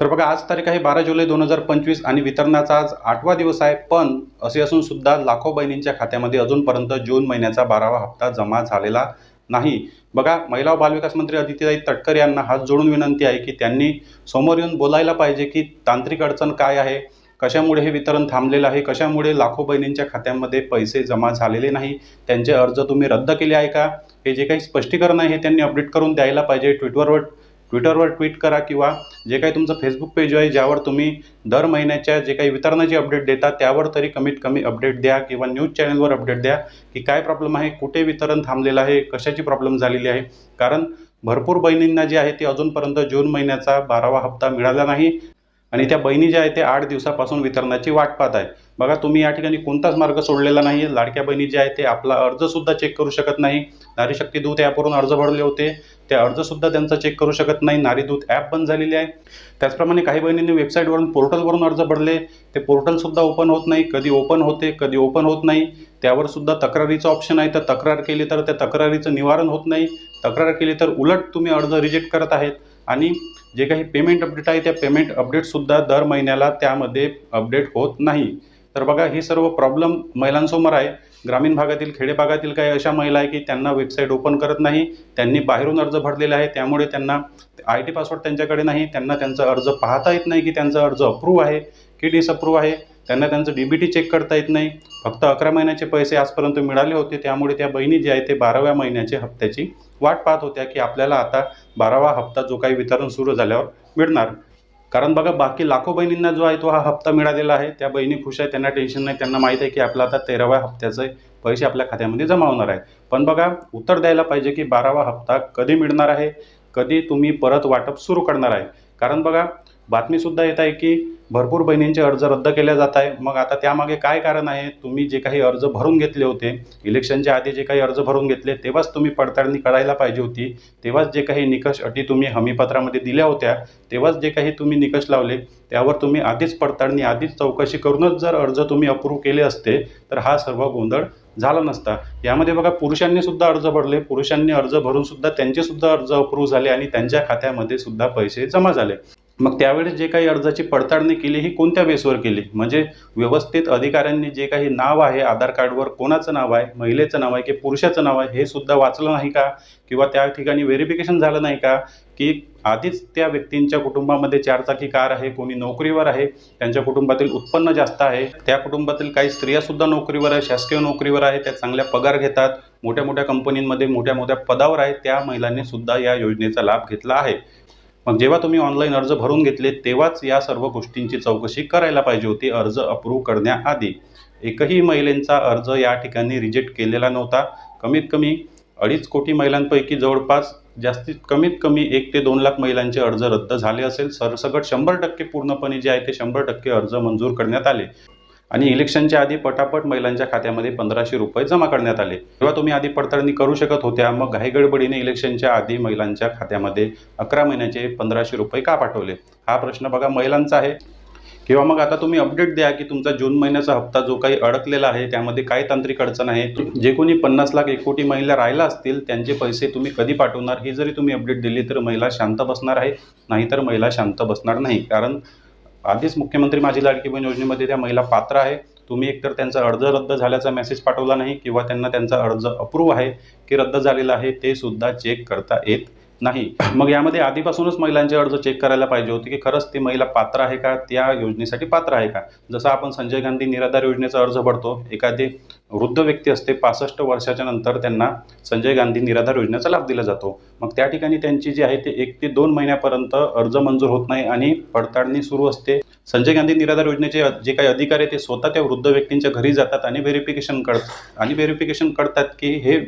तर बघा आज तारीख आहे बारा जुलै दोन हजार पंचवीस आणि वितरणाचा आज आठवा दिवस आहे. पण असे असून सुद्धा लाखो बहिणींच्या खात्यामध्ये अजूनपर्यंत जून महिन्याचा बारावा हप्ता जमा झालेला नाही. बघा महिला व बालविकास मंत्री अदितीताई तटकर यांना हात जोडून विनंती आहे की त्यांनी समोर येऊन बोलायला पाहिजे की तांत्रिक अडचण काय आहे कशामुळे हे वितरण थांबलेलं आहे कशामुळे लाखो बहिणींच्या खात्यामध्ये पैसे जमा झालेले नाही त्यांचे अर्ज तुम्ही रद्द केले आहे का? हे जे काही स्पष्टीकरण आहे हे त्यांनी अपडेट करून द्यायला पाहिजे. ट्विटरवर ट्विटरवर ट्विट करा किंवा जे काही तुमचं फेसबुक पेज आहे ज्यावर तुम्ही दर महिन्याच्या जे काही वितरणाची अपडेट देता त्यावर तरी कमीत कमी अपडेट द्या किंवा न्यूज चॅनलवर अपडेट द्या की काय प्रॉब्लेम आहे कुठे वितरण थांबलेलं आहे कशाची प्रॉब्लेम झालेली आहे. कारण भरपूर बहिणींना जे आहे ते अजूनपर्यंत जून महिन्याचा बारावा हप्ता मिळाला नाही. आणि त्या बहिणी ज्या आहेत ते आठ दिवसापासून वितरणाची वाट पाहत आहे बघा तुम्ही या ठिकाणी कोणताच मार्ग सोडलेला नाही आहे लाडक्या बहिणी ज्या आहेत ते आपला अर्जसुद्धा चेक करू शकत नाही. नारीशक्ती दूत ॲपवरून अर्ज भरले होते. ते अर्जसुद्धा त्यांचा चेक करू शकत नाही. नारीदूत ॲप बंद झालेली आहे. त्याचप्रमाणे काही बहिणींनी वेबसाईटवरून पोर्टलवरून अर्ज भरले. ते पोर्टलसुद्धा ओपन होत नाही. कधी ओपन होते कधी ओपन होत नाही. त्यावर सुद्धा तक्रारीचं ऑप्शन आहे. तर तक्रार केली तर त्या तक्रारीचं निवारण होत नाही. तक्रार केली तर उलट तुम्ही अर्ज रिजेक्ट करत आहेत. आणि जे काही पेमेंट अपडेट आहे त्या पेमेंट अपडेटसुद्धा दर महिन्याला त्यामध्ये अपडेट होत नाही. तर बघा हे सर्व प्रॉब्लेम महिलांसमोर आहे. ग्रामीण भागातील खेडे भागातील काही अशा महिला आहे की त्यांना वेबसाईट ओपन करत नाही. त्यांनी बाहेरून अर्ज भरलेला आहे. त्यामुळे त्यांना आय टी पासवर्ड त्यांच्याकडे नाही. त्यांना त्यांचा अर्ज पाहता येत नाही की त्यांचा अर्ज अप्रूव्ह आहे की डिसअप्रूव्ह आहे. त्यांना त्यांचं डी बी टी चेक करता येत नाही. फक्त अकरा महिन्याचे पैसे आजपर्यंत मिळाले होते. त्यामुळे त्या बहिणी जे आहे ते बाराव्या महिन्याच्या हप्त्याची वाट पाहत होत्या की आपल्याला आता बारावा हप्ता जो काही वितरण सुरू झाल्यावर मिळणार. कारण बघा बाकी लाखो बहिणींना जो आहे तो हा हप्ता मिळालेला आहे. त्या बहिणी खुश आहे त्यांना टेन्शन नाही. त्यांना माहीत आहे की आपला आता तेराव्या हप्त्याचे पैसे आपल्या खात्यामध्ये जमा होणार आहे पण बघा उत्तर द्यायला पाहिजे की बारावा हप्ता कधी मिळणार आहे? कधी तुम्ही परत वाटप सुरू करणार आहे? कारण बघा बातमीसुद्धा येत आहे की भरपूर बहिणींचे अर्ज रद्द केले जात आहे. मग आता त्यामागे काय कारण आहे? तुम्ही जे काही अर्ज भरून घेतले होते इलेक्शनच्या आधी जे काही अर्ज भरून घेतले तेव्हाच तुम्ही पडताळणी करायला पाहिजे होती. तेव्हाच जे काही निकष अटी तुम्ही हमीपत्रामध्ये दिल्या होत्या तेव्हाच जे काही तुम्ही निकष लावले त्यावर तुम्ही आधीच पडताळणी आधीच चौकशी करूनच जर अर्ज तुम्ही अप्रूव्ह केले असते तर हा सर्व गोंधळ झाला नसता. यामध्ये बघा पुरुषांनी सुद्धा अर्ज भरले. पुरुषांनी अर्ज भरून सुद्धा त्यांचे सुद्धा अर्ज अप्रूव्ह झाले आणि त्यांच्या खात्यामध्ये सुद्धा पैसे जमा झाले. मग त्यावेळेस जे काही अर्जाची पडताळणी केली ही कोणत्या बेसवर केली? म्हणजे व्यवस्थित अधिकाऱ्यांनी जे काही नाव आहे आधार कार्डवर कोणाचं नाव आहे महिलेचं नाव आहे की पुरुषाचं नाव आहे हे सुद्धा वाचलं नाही का? किंवा त्या ठिकाणी व्हेरिफिकेशन झालं नाही का? की आधीच त्या व्यक्तींच्या कुटुंबामध्ये चारचाकी कार आहे कोणी नोकरीवर आहे त्यांच्या कुटुंबातील उत्पन्न जास्त आहे त्या कुटुंबातील काही स्त्रियासुद्धा नोकरीवर आहे शासकीय नोकरीवर आहे त्या चांगल्या पगार घेतात मोठ्या मोठ्या कंपनींमध्ये मोठ्या मोठ्या पदावर आहेत त्या महिलांनी सुद्धा या योजनेचा लाभ घेतला आहे. मग जेव्हा तुम्ही ऑनलाईन अर्ज भरून घेतले तेव्हाच या सर्व गोष्टींची चौकशी करायला पाहिजे होती अर्ज अप्रूव्ह करण्याआधी. एकही महिलेंचा अर्ज या ठिकाणी रिजेक्ट केलेला नव्हता. कमीत कमी अडीच कोटी महिलांपैकी जवळपास जास्तीत कमीत कमी एक ते दोन लाख महिलांचे अर्ज रद्द झाले असेल. सरसकट शंभर टक्के पूर्णपणे जे आहे ते शंभर टक्के अर्ज मंजूर करण्यात आले. आणि इलेक्शनच्या आधी पटापट महिलांच्या खात्यामध्ये पंधराशे रुपये जमा करण्यात आले. तेव्हा तुम्ही आधी पडताळणी करू शकत होत्या मग घाईगडबडीने इलेक्शनच्या आधी महिलांच्या खात्यामध्ये अकरा महिन्याचे पंधराशे रुपये का पाठवले? हा प्रश्न बघा महिलांचा आहे. किंवा मग आता तुम्ही अपडेट द्या की तुमचा जून महिन्याचा हप्ता जो काही अडकलेला आहे त्यामध्ये काय तांत्रिक अडचण आहे? जे कोणी पन्नास लाख एक कोटी महिला राहिला असतील त्यांचे पैसे तुम्ही कधी पाठवणार? हे जरी तुम्ही अपडेट दिली तर महिला शांत बसणार आहे. नाहीतर महिला शांत बसणार नाही. कारण आधीच मुख्यमंत्री माझी लाडकी बहीण योजनेमध्ये त्या महिला पात्र आहे. तुम्ही एकतर त्यांचा अर्ज रद्द झाल्याचा मेसेज पाठवला नाही किंवा त्यांना त्यांचा अर्ज अप्रूव्ह आहे की रद्द झालेला आहे ते सुद्धा चेक करता येत नाही. मग यामध्ये आधीपासूनच महिलांचे अर्ज चेक करायला पाहिजे होते की खरंच ती महिला पात्र आहे का? त्या योजनेसाठी पात्र आहे का? जसं आपण संजय गांधी निराधार योजनेचा अर्ज भरतो एखादी वृद्ध व्यक्ती असते पासष्ट वर्षाच्या नंतर त्यांना संजय गांधी निराधार योजनेचा लाभ दिला जातो. मग त्या ठिकाणी त्यांची जी आहे ते एक ते दोन महिन्यापर्यंत अर्ज मंजूर होत नाही आणि पडताळणी सुरू असते. संजय गांधी निराधार योजनेचे जे काही अधिकारी आहेत ते स्वतः त्या वृद्ध व्यक्तींच्या घरी जातात आणि व्हेरिफिकेशन करतात आणि व्हेरिफिकेशन करतात की हे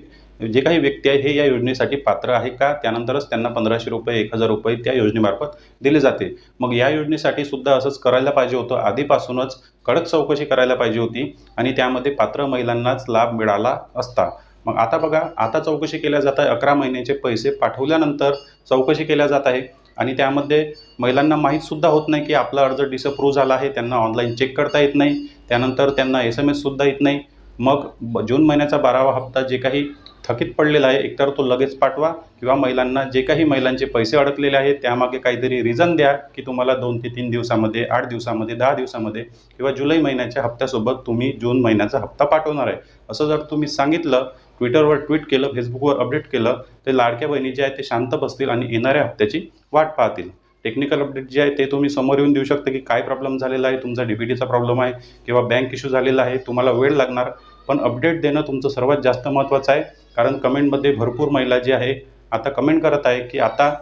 जे काही व्यक्ती आहे हे या योजनेसाठी पात्र आहे का? त्यानंतरच त्यांना पंधराशे रुपये एक हजार रुपये त्या योजनेमार्फत दिले जाते. मग या योजनेसाठी सुद्धा असंच करायला पाहिजे होतं. आधीपासूनच कडक चौकशी करायला पाहिजे होती आणि त्यामध्ये पात्र महिलांनाच लाभ मिळाला असता. मग आता बघा आता चौकशी केल्या जात आहे. अकरा महिन्याचे पैसे पाठवल्यानंतर चौकशी केल्या जात आहे. आणि त्यामध्ये महिलांना माहीतसुद्धा होत नाही की आपला अर्ज डिसअप्रूव्ह झाला आहे. त्यांना ऑनलाईन चेक करता येत नाही. त्यानंतर त्यांना एस एम एससुद्धा येत नाही. मग ब- जून महिन्याचा बारावा हप्ता जे काही थकीत पडलेला आहे एकतर तो लगेच पाठवा किंवा महिलांना जे काही महिलांचे पैसे अडकलेले आहेत त्यामागे काहीतरी रिझन द्या की तुम्हाला दोन ते तीन दिवसामध्ये आठ दिवसामध्ये दहा दिवसामध्ये किंवा जुलै महिन्याच्या हप्त्यासोबत तुम्ही जून महिन्याचा हप्ता पाठवणार आहे. असं जर तुम्ही सांगितलं ट्विटरवर ट्विट केलं फेसबुकवर अपडेट केलं तर लाडक्या बहिणी जे आहेत ते शांत बसतील आणि येणाऱ्या हप्त्याची वाट पाहतील. टेक्निकल अपडेट जे आहे ते तुम्ही समोर येऊन देऊ शकता की काय प्रॉब्लेम झालेला आहे तुमचा डी प्रॉब्लेम आहे किंवा बँक इश्यू झालेला आहे तुम्हाला वेळ लागणार. पण अपडेट देणं तुमचं सर्वात जास्त महत्त्वाचं आहे. कारण कमेंटमध्ये भरपूर महिला जी आहे आता कमेंट करत आहे की आता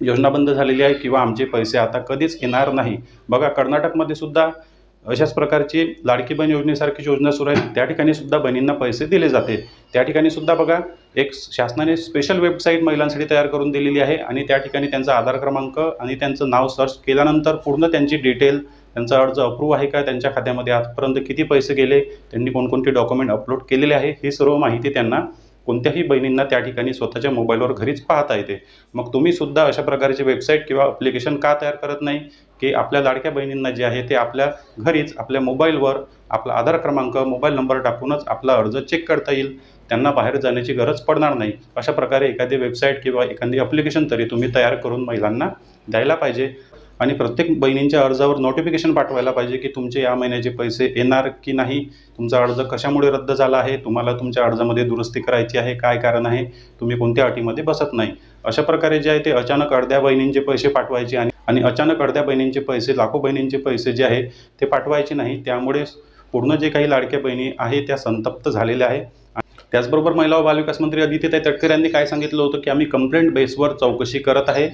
योजना बंद झालेली आहे किंवा आमचे पैसे आता कधीच येणार नाही. बघा कर्नाटकमध्ये सुद्धा अशाच प्रकारची लाडकी बहीण योजनेसारखी योजना सुरू आहे. त्या ठिकाणी सुद्धा बहिणींना पैसे दिले जाते. त्या ठिकाणी सुद्धा बघा एक शासनाने स्पेशल वेबसाईट महिलांसाठी तयार करून दिलेली आहे आणि त्या ठिकाणी त्यांचा आधार क्रमांक आणि त्यांचं नाव सर्च केल्यानंतर पूर्ण त्यांची डिटेल त्यांचा अर्ज अप्रूव्ह आहे का? त्यांच्या खात्यामध्ये आजपर्यंत किती पैसे गेले? त्यांनी कोणकोणते डॉक्युमेंट अपलोड केलेले आहे? ही सर्व माहिती त्यांना कोणत्याही बहिणींना त्या ठिकाणी स्वतःच्या मोबाईलवर घरीच पाहता येते. मग तुम्ही सुद्धा अशा प्रकारची वेबसाईट किंवा अप्लिकेशन का तयार करत नाही? की आपल्या लाडक्या बहिणींना जे आहे ते आपल्या घरीच आपल्या मोबाईलवर आपला आधार क्रमांक मोबाईल नंबर टाकूनच आपला अर्ज चेक करता येईल? त्यांना बाहेर जाण्याची गरज पडणार नाही. अशा प्रकारे एखादी वेबसाईट किंवा एखादी अप्लिकेशन तरी तुम्ही तयार करून महिलांना द्यायला पाहिजे. आणि प्रत्येक बहिणींच्या अर्जावर नोटिफिकेशन पाठवायला पाहिजे की तुमचे या महिन्याचे पैसे येणार की नाही? तुमचा अर्ज कशामुळे रद्द झाला आहे? तुम्हाला तुमच्या अर्जामध्ये दुरुस्ती करायची आहे? काय कारण आहे? तुम्ही कोणत्या अटीमध्ये बसत नाही? अशा प्रकारे जे आहे ते अचानक अर्ध्या बहिणींचे पैसे पाठवायचे आणि आणि अचानक अर्ध्या बहिणींचे पैसे लाखो बहिणींचे पैसे जे आहे ते पाठवायचे नाही. त्यामुळे पूर्ण जे काही लाडक्या बहिणी आहे त्या संतप्त झालेल्या आहे त्याचबरोबर महिला व बालविकास मंत्री अदितीताई तटकरे यांनी काय सांगितलं होतं की आम्ही कंप्लेंट बेसवर चौकशी करत आहे.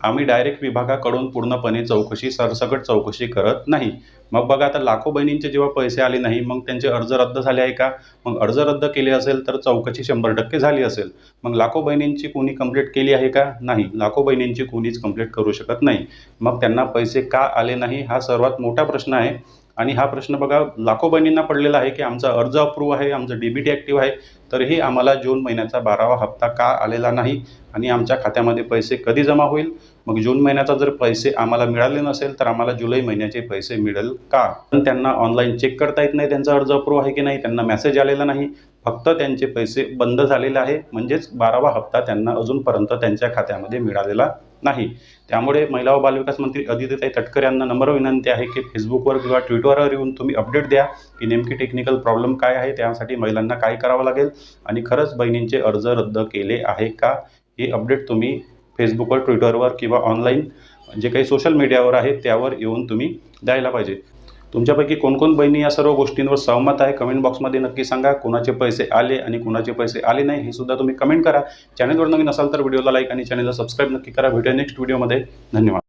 आम्ही डायरेक्ट विभागाकडून पूर्णपणे चौकशी सरसकट चौकशी करत नाही. मग बघा आता लाखो बहिणींचे जेव्हा पैसे आले नाही मग त्यांचे अर्ज रद्द झाले आहे का? मग अर्ज रद्द केले असेल तर चौकशी शंभर टक्के झाली असेल. मग लाखो बहिणींची कोणी कंप्लीट केली आहे का? नाही. लाखो बहिणींची कोणीच कंप्लीट करू शकत नाही. मग त्यांना पैसे का आले नाही? हा सर्वात मोठा प्रश्न आहे. आणि हा प्रश्न बघा लाखो बहिणींना पडलेला आहे की आमचा अर्ज अप्रूव्ह आहे आमचं डी बी टी ॲक्टिव्ह आहे तरीही आम्हाला जून महिन्याचा बारावा हप्ता का आलेला नाही आणि आमच्या खात्यामध्ये पैसे कधी जमा होईल? मग जून महिन्याचा जर पैसे आम्हाला मिळाले नसेल तर आम्हाला जुलै महिन्याचे पैसे मिळेल का? पण त्यांना ऑनलाईन चेक करता येत नाही त्यांचा अर्ज अप्रूव्ह आहे की नाही त्यांना मेसेज आलेला नाही. फक्त त्यांचे पैसे बंद झालेले आहे म्हणजेच बारावा हप्ता त्यांना अजूनपर्यंत त्यांच्या खात्यामध्ये मिळालेला नाही. त्यामुळे महिला व बालविकास मंत्री अदितीताई तटकर यांना नम्र विनंती आहे की फेसबुकवर किंवा ट्विटरवर येऊन तुम्ही अपडेट द्या की नेमकी टेक्निकल प्रॉब्लेम काय आहे त्यासाठी महिलांना काय करावं लागेल आणि खरंच बहिणींचे अर्ज रद्द केले आहे का? हे अपडेट तुम्ही फेसबुकवर ट्विटरवर किंवा ऑनलाईन जे काही सोशल मीडियावर आहे त्यावर येऊन तुम्ही द्यायला पाहिजे. तुमच्यापैकी कोणकोण बहिणी या सर्व गोष्टींवर सहमत आहे? कमेंट बॉक्समध्ये नक्की सांगा. कोणाचे पैसे आले आणि कोणाचे पैसे आले नाही हे सुद्धा तुम्ही कमेंट करा. चॅनलवर नवीन असाल तर व्हिडिओला लाईक आणि चॅनलला सबस्क्राईब नक्की करा. भेटूया नेक्स्ट व्हिडिओमध्ये धन्यवाद.